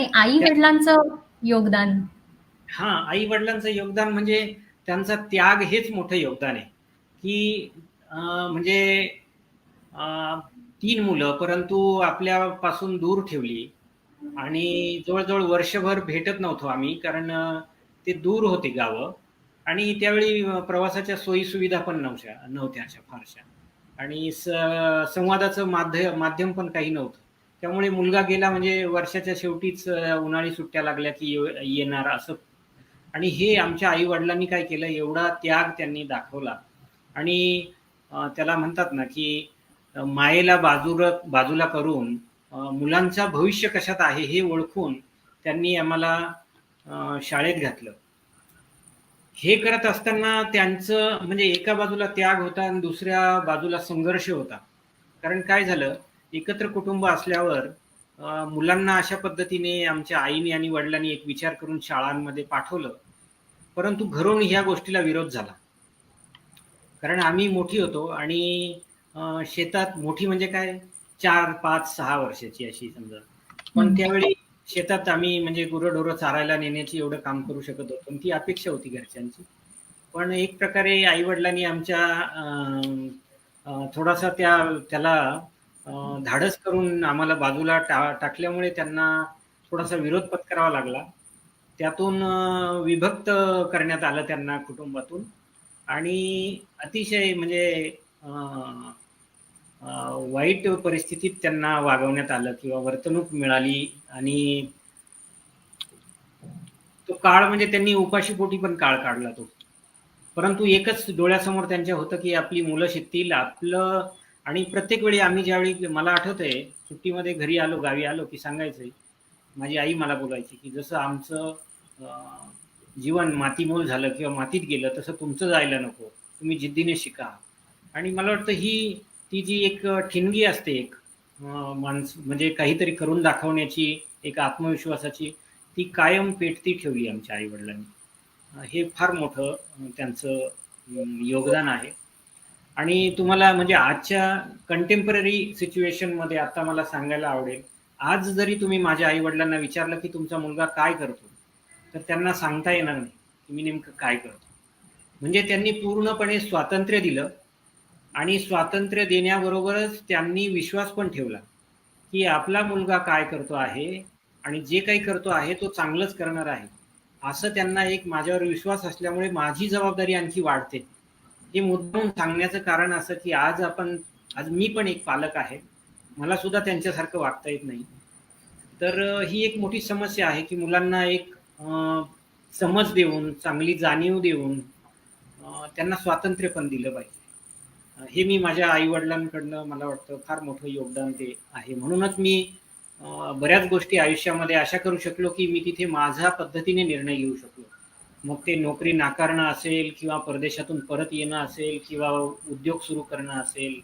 आणि आई वडिलांचं योगदान? हा आई वडिलांचं योगदान म्हणजे त्यांचा त्याग हेच मोठं योगदान आहे. की म्हणजे तीन मुलं परंतु आपल्यापासून दूर ठेवली. आणि जवळजवळ वर्षभर भेटत नव्हतो आम्ही कारण ते दूर होते गावं. आणि त्यावेळी प्रवासाच्या सोयी सुविधा पण नव्हत्या नव्हत्या अशा फारशा. आणि संवादाचं माध्यम पण काही नव्हतं. त्यामुळे मुलगा गेला म्हणजे वर्षाच्या शेवटीच उन्हाळी सुट्ट्या लागल्या की ये- येणार असं. आणि हे आमच्या आई वडिलांनी काय केलं एवढा त्याग त्यांनी दाखवला. आणि त्याला म्हणतात ना की मायेला बाजूला बाजूला करून मुलांचा भविष्य कशात आहे हे ओळखून त्यांनी आम्हाला शाळेत घातलं. हे करत असताना त्यांचं म्हणजे एका बाजूला त्याग होता आणि दुसऱ्या बाजूला संघर्ष होता. कारण काय झालं एकत्र कुटुंब असल्यावर मुलांना अशा पद्धतीने आमच्या आईने आणि वडिलांनी एक विचार करून शाळांमध्ये पाठवलं. परंतु घरून ह्या गोष्टीला विरोध झाला. कारण आम्ही मोठी होतो आणि शेतात मोठी म्हणजे काय? चार पाच सहा वर्षाची अशी समजा. पण. त्यावेळी शेतात आम्ही म्हणजे गुरंढोरं चारायला नेण्याची एवढं काम करू शकत होतो ती अपेक्षा होती घरच्यांची. पण एक प्रकारे आई वडिलांनी आमच्या थोडासा त्या त्याला धाडस करून आम्हाला बाजूला टा टाकल्यामुळे त्यांना थोडासा विरोध पत्करावा लागला. त्यातून विभक्त करण्यात आलं त्यांना कुटुंबातून. आणि अतिशय म्हणजे वाईट परिस्थितीत त्यांना वागवण्यात आलं किंवा वर्तणूक मिळाली आणि तो काळ म्हणजे त्यांनी उपाशीपोटी पण काळ काढला तो. परंतु एकच डोळ्यासमोर त्यांच्या होतं की आपली मुलं शिकतील आपलं आणि प्रत्येक वेळी आम्ही ज्यावेळी मला आठवतंय सुट्टीमध्ये घरी आलो गावी आलो की सांगायचंय माझी आई मला बोलायची की जसं आमचं जीवन मातीमोल झालं किंवा मातीत गेलं तसं तुमचं जायला नको. तुम्ही जिद्दीने शिका. आणि मला वाटतं ही ती जी एक ठिणगी असते एक माणस म्हणजे काहीतरी करून दाखवण्याची एक आत्मविश्वासाची ती कायम पेटती ठेवली आमच्या आईवडिलांनी. हे फार मोठं त्यांचं योगदान आहे. आणि तुम्हाला म्हणजे आजच्या कंटेम्पररी सिच्युएशनमध्ये आता मला सांगायला आवडेल. आज जरी तुम्ही माझ्या आई वडिलांना विचारलं की तुमचा मुलगा काय करतो तर त्यांना सांगता येणार नाही की मी नेमकं काय करतो. म्हणजे त्यांनी पूर्णपणे स्वातंत्र्य दिलं आणि स्वातंत्र्य देण्याबरोबरच त्यांनी विश्वास पण ठेवला की आपला मुलगा काय करतो आहे आणि जे काही करतो आहे तो चांगलंच करणार आहे. असं त्यांना एक माझ्यावर विश्वास असल्यामुळे माझी जबाबदारी आणखी वाढते. हे मुद्दाम सांगण्याचं कारण असं की आज आपण आज मी पण एक पालक आहे. मला सुद्धा त्यांच्यासारखं वागता येत नाही. तर ही एक मोठी समस्या आहे की मुलांना एक समज देऊन चांगली जाणीव देऊन त्यांना स्वातंत्र्य पण दिलं पाहिजे. हे मी माझ्या आई वडिलांकडनं मला वाटतं फार मोठं योगदान ते आहे. म्हणूनच मी बऱ्याच गोष्टी आयुष्यामध्ये अशा करू शकलो की मी तिथे माझ्या पद्धतीने निर्णय घेऊ शकलो. मग ते नोकरी नाकारणं असेल किंवा परदेशातून परत येणं असेल किंवा उद्योग सुरू करणं असेल